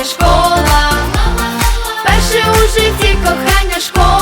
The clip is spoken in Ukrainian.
кохання школа, перше у житті кохання школа.